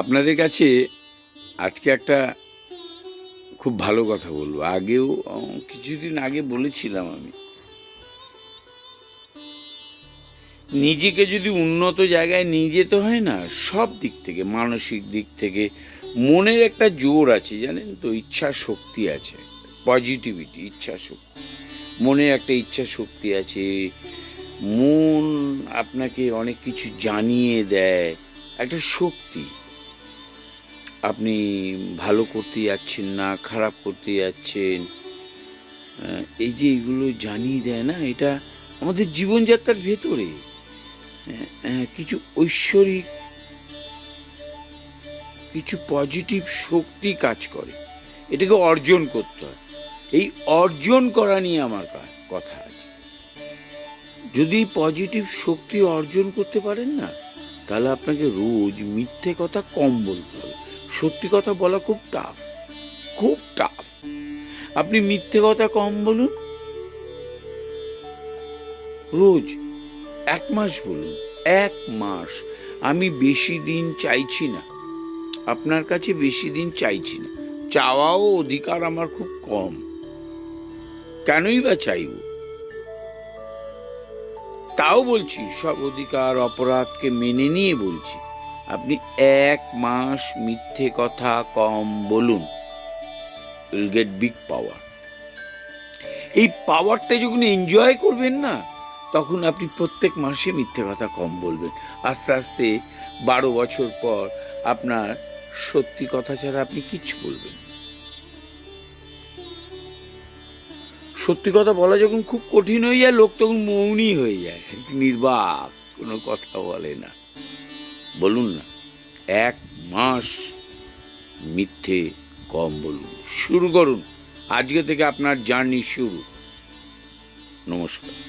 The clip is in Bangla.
আপনাদের কাছে আজকে একটা খুব ভালো কথা বলব। আগেও কিছুদিন আগে বলেছিলাম আমি। নিজেকে যদি উন্নত জায়গায় নিয়ে যেতে হয় না, সব দিক থেকে, মানসিক দিক থেকে, মনের একটা জোর আছে, জানেন তো, ইচ্ছা শক্তি আছে পজিটিভিটি ইচ্ছা শক্তি। মনে একটা ইচ্ছা শক্তি আছে, মন আপনাকে অনেক কিছু জানিয়ে দেয়, একটা শক্তি। আপনি ভালো করতে যাচ্ছেন না, খারাপ করতে যাচ্ছেন এই যে এগুলো জানিয়ে দেয় না, এটা আমাদের জীবনযাত্রার ভেতরে কিছু ঐশ্বরিক, কিছু পজিটিভ শক্তি কাজ করে। এটাকে অর্জন করতে হয়। এই অর্জন করা নিয়ে আমার কথা আছে। যদি পজিটিভ শক্তি অর্জন করতে পারেন না, তাহলে আপনাকে রোজ মিথ্যে কথা কম বলতে সত্যি কথা বলা খুব টাফ খুব টাফ আপনি মিথ্যে কথা কম বলুন। রোজ এক মাস বলুন, এক মাস। আমি বেশি দিন চাইছি না, আপনার কাছে বেশি দিন চাইছি না। চাওয়াও অধিকার আমার খুব কম। কেনই বা চাইব? তাও বলছি, সব অধিকার, অপরাধকে মেনে নিয়ে বলছি। আপনি এক মাস মিথ্যে কথা কম বলুন। উইল গেট বিগ পাওয়ার এই পাওয়ারটা যখন এনজয় করবেন না, তখন আপনি প্রত্যেক মাসে মিথ্যে কথা কম বলবেন। আস্তে আস্তে বারো বছর পর আপনার সত্যি কথা ছাড়া আপনি কিচ্ছু বলবেন। সত্যি কথা বলা যখন খুব কঠিন হয়ে যায়, লোক তখন মৌনই হয়ে যায়। নির্বাক, কোনো কথা বলে না। বলুন না, এক মাস মিথ্যে কম বলুন। শুরু করুন। আজকে থেকে আপনার জার্নি শুরু। নমস্কার।